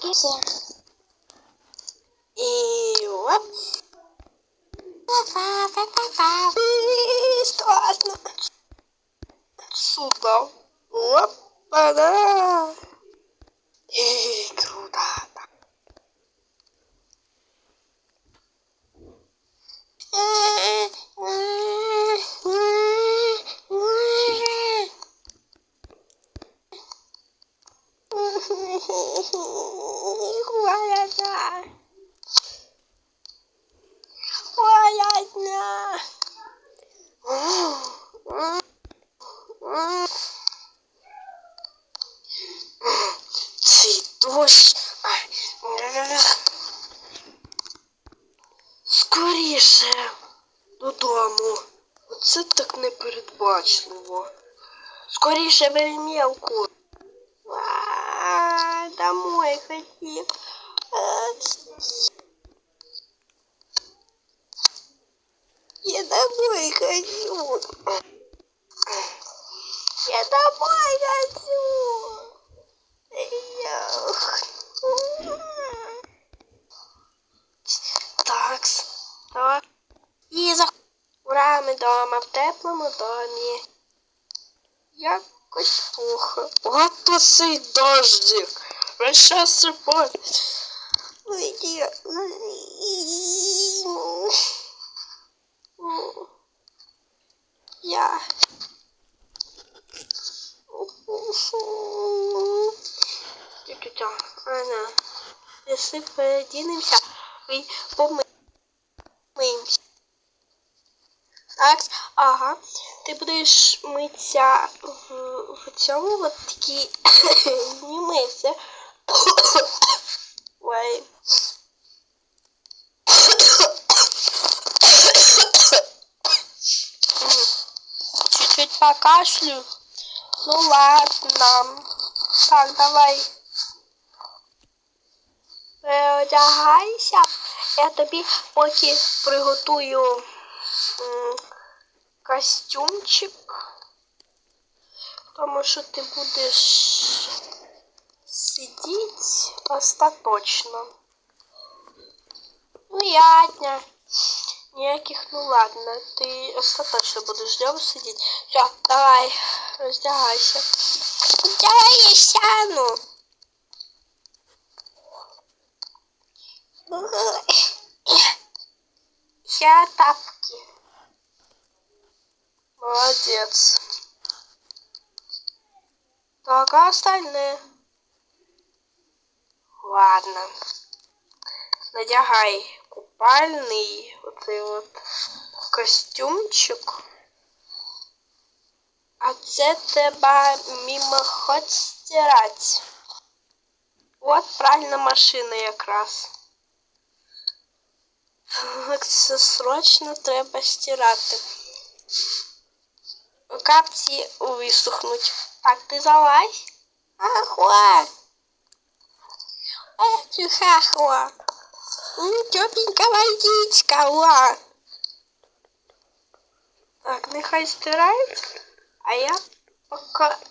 esquecendo. E op. Estou Sudão. Opa, E grudada. Хуяна. Хуяна. Цей. Скоріше додому. Оце так непередбачливо. Скоріше бери А, Домой хочу. Я домой хочу. Я домой хочу. Эх. Такс. Так. І за... Ура, ми дома, в теплому домі. Якось плохо. От то цей дождик. Весь час сипать. Уйди. Я. Тю-тю-тю. Если передінемося, і помиємося. Так, ага. Ти будеш митися в, в цьому от такій не мився. Ой. Чуть-чуть покашлю. Ну ладно. Так, давай. Переодягайся. Я тобі поки приготую костюмчик. Тому що ти будеш сидіти остаточно. Ну, ядня. Ніяких, ну ладно, ти остаточно будеш дома сидіти. Все, давай, роздягайся. Давай я сяну. Я тапки. Молодец. Так, а остальные? Ладно. Надягай купальний оцей от костюмчик. А це треба мимоход стирати. От правильна машина якраз. Це срочно треба стирати. Капці висохнуть. Так, ти залазь. Ахуа. Эх, хахуа. Тепленька водичка, уа. Так, нехай стирається. А я пока...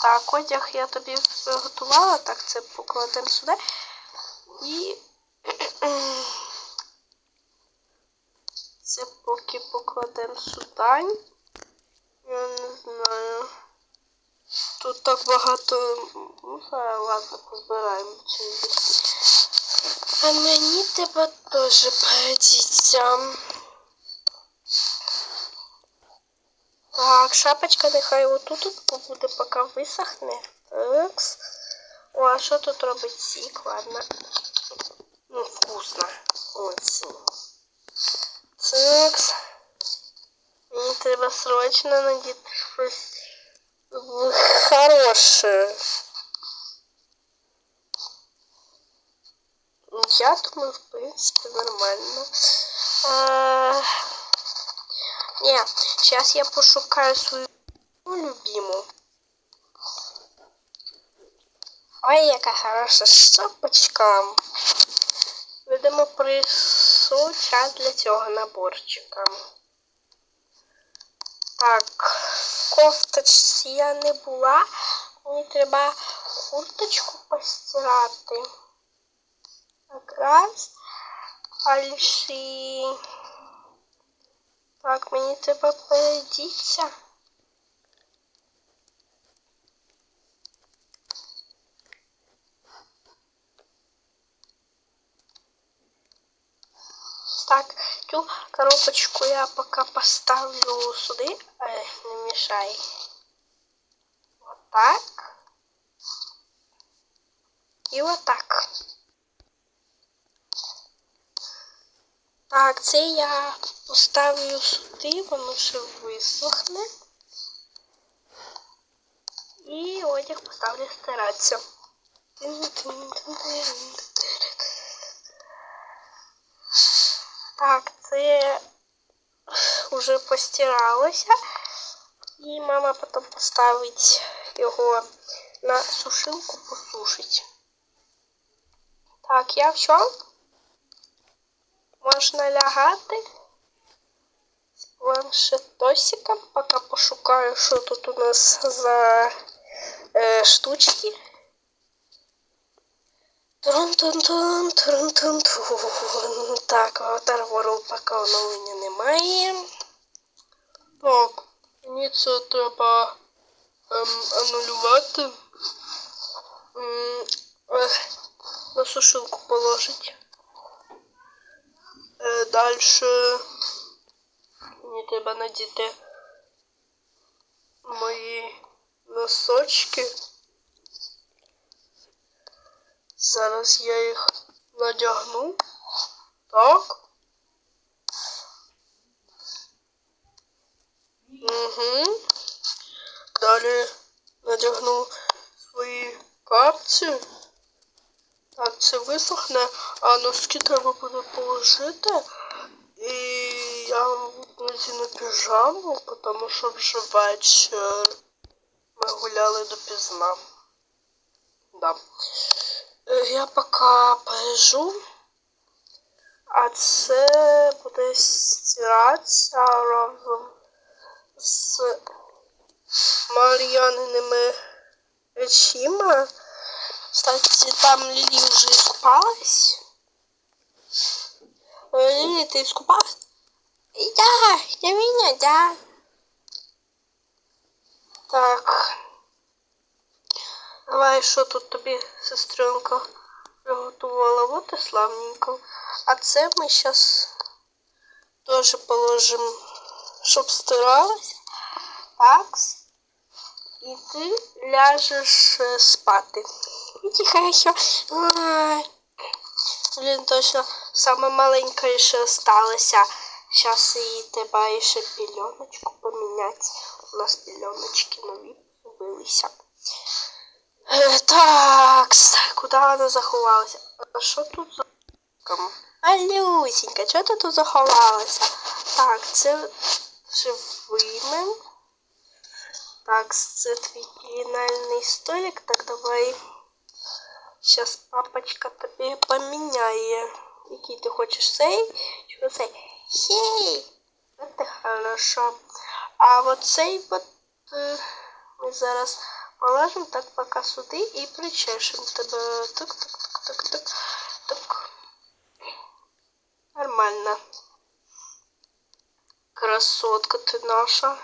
Так, одяг я тобі приготувала, так це покладемо сюди. І це поки покладемо сюди. Я не знаю. Тут так багато. Ну, ладно, позбираємо чим А мені тебе теж придіться. Так, шапочка нехай отут от побуде, поки висохне. Такс. О, а що тут робить сік? Ладно. Ну, вкусно. Очень. Такс. Мені треба срочно надіти щось хороше. Я думаю, в принципе, нормально. А, Не, сейчас я пошукаю свою любимую. Ой, яка хороша шапочка. Видимо, прийшов час для цього наборчика. Так, кофточці я не була. Мені треба курточку постирати. Так, раз. Дальше. Так, мені треба передіться. Так, цю коробочку я пока поставлю сюди. Ай, не мешай. Вот так. І отак. Так, це я поставлю сюди, воно ще висохне. І одяг поставлю стиратися. Так, це вже постиралося. І мама потім поставить його на сушилку посушить. Так, я все. Можна лягати з планшетосиком, поки пошукаю, що тут у нас за е, штучки. Трун-тун-тун, трун-тун-тун. Так, Avatar World оновлення немає. Так, мені це треба ем, анулювати. Е, на сушилку положить. Е, дальше мені треба надіти мої носочки. Зараз я їх надягну. Так. Угу. Далі надягну свої капці. Так, це висохне, а носки треба буде положити. І я надіну піжаму, тому що вже вечір ми гуляли допізна. Да. Я поки полежу, а це буде стиратися разом з Мар'яниними речима. Кстати, там Лили уже искупалась. Лили, ты искупалась? Да, я меня, да. Так. Давай, що тут тобі, сестренка, приготувала? Вот і славненько. А це ми зараз теж положимо, щоб стиралась. Так. І ти ляжеш е, спати. Ай. Блин, точно, самая маленькая еще осталась. Сейчас и треба еще пеленочку поменять. У нас пеленочки нові з'явилися. Е, Так, вона заховалася? А що тут за кому? А чого ти тут заховалася? Так, це живими. Так, це твій пеленальний столик. Так, давай. Сейчас папочка тобі поміняє. Який ти хочеш цей? Чи цей? Сей! Це хорошо. А вот цей вот е, ми зараз положимо так поки сюди і причешемо тебе. Так, так, так, так, так, так. Нормально. Красотка ти наша.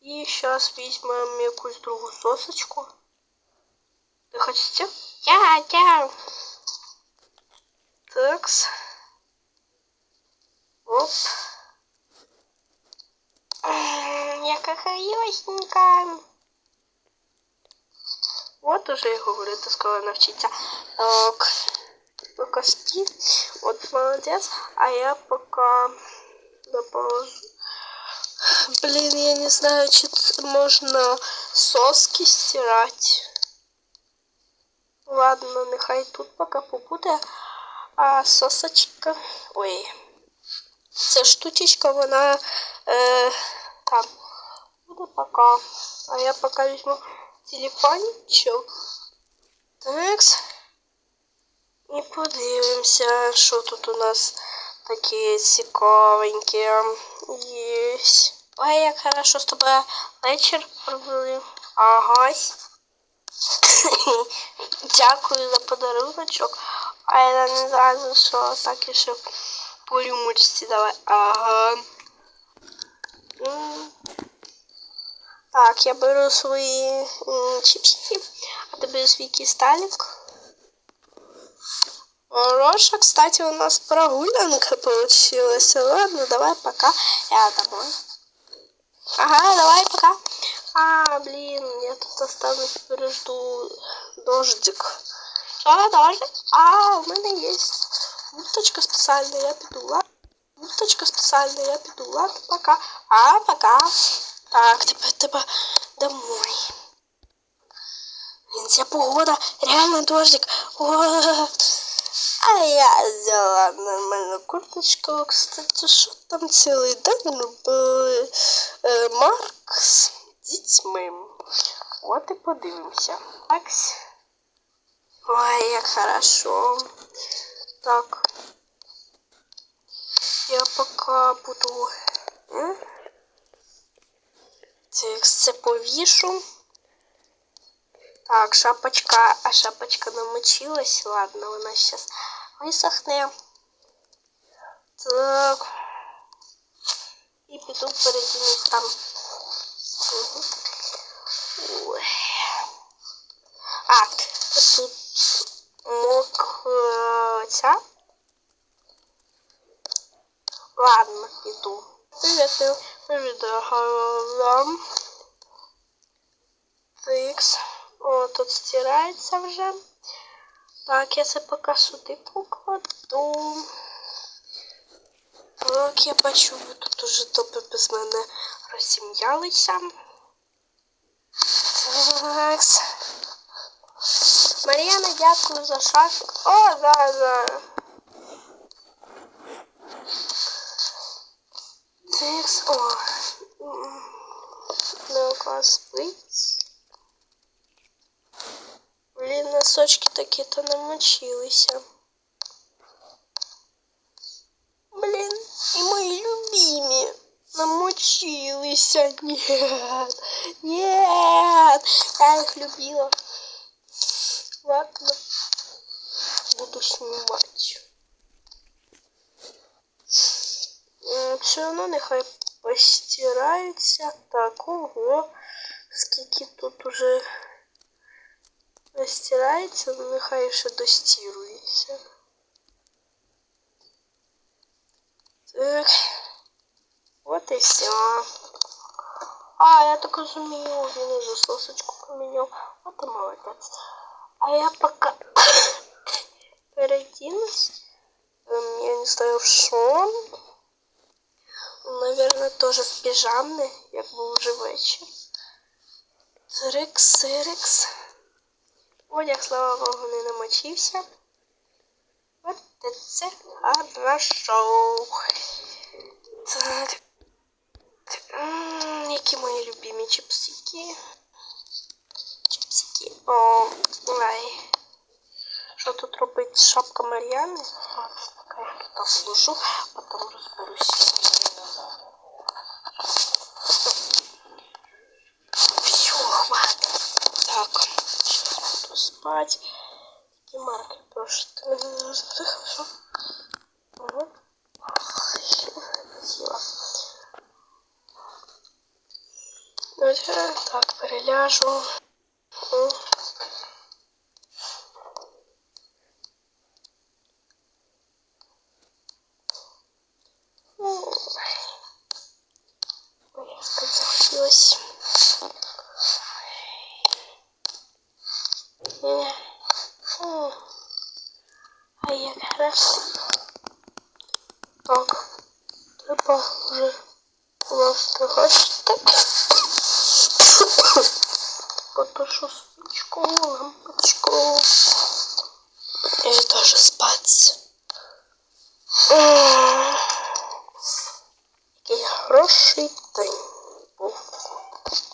І зараз візьмемо якусь другу сосочку. Вы хотите? Я, я. Такс. Оп. М, Яка Вот уже я говорю, то скоро навчиться. Так. Пока спи. Вот молодец. А я пока доположу. Блин, я не знаю, чи можно соски стирать. Ладно, нехай тут поки побуде. А сосочка. Ой. Ця штучечка, вона е, там буде поки. А я поки візьму телефончик. Такс. І подивимося, що тут у нас таке цікавеньке є. Ой, як хорошо з тобою вечір провели. Агась. Дякую за подаруночок. А я не знаю, що так і ще по рюмочці давай. Ага. М. Так, я беру свої м, чіпсики, а ти береш свій кісталік. Роша, кстати, у нас прогулянка получилась. Ладно, давай пока. Я домой. Ага, давай пока. А, блин, я тут останусь, пережду дождик. Что, дождик? А, у мене є уточка спеціальна, я піду. Ладно. Уточка спеціальна, я піду. Ладно, пока. А, пока. Так, тепер треба домой. Блин, ця погода, реально дождик. А я взяла нормальну курточку. Кстати, що там цілий день робили е, Марк з дітьми. От і подивимося. Так. Ой, як хорошо. Так. Я пока буду. Так, це повішу. Так, шапочка, а шапочка намочилась. Ладно, вона сейчас висохне. Так. І піду передінусь там. Угу. Ой. А, тут мок е, ця. Ладно, піду. Привіт, вам. Тикс. О, тут стирається вже. Так, я це поки сюди покладу. Так, я бачу, ви тут уже добре без мене розсім'ялися. Так. Мар'яна, дякую за шаг. О, зараз. зараз. Текс. О. Ну-ка, спить. Блін, носочки такі-то намочилися. Блін, і мої любимі намочилися. Нет, нет, я їх любила. Ладно, буду снимать. Все одно нехай постирається. Так, ого, скільки тут уже стирається, ну нехай ще достірується. Так. От і все. А, я так розумію, він уже сосочку поміняв. От і молодець. А я пока переоденусь. Эм, Я не знаю, в що. Наверное, тоже в піжамне, як був уже вечір. Сирикс, сирикс. Одяг, слава Богу, не намочився. От це хорошо. Так. Які мої любимі чіпсики. Чіпсики. О, ай. Що тут робить шапка Мар'яни? От, поки я тут обложу, потім розберусь. Все, хватит. Так, сейчас буду спать. И марки тоже ты меня разбудил, хорошо? Ага. Сила. Так, переляжу. М. Хорошо. Так. Треба вже влаштувати так. Потушу свічку, лампочку.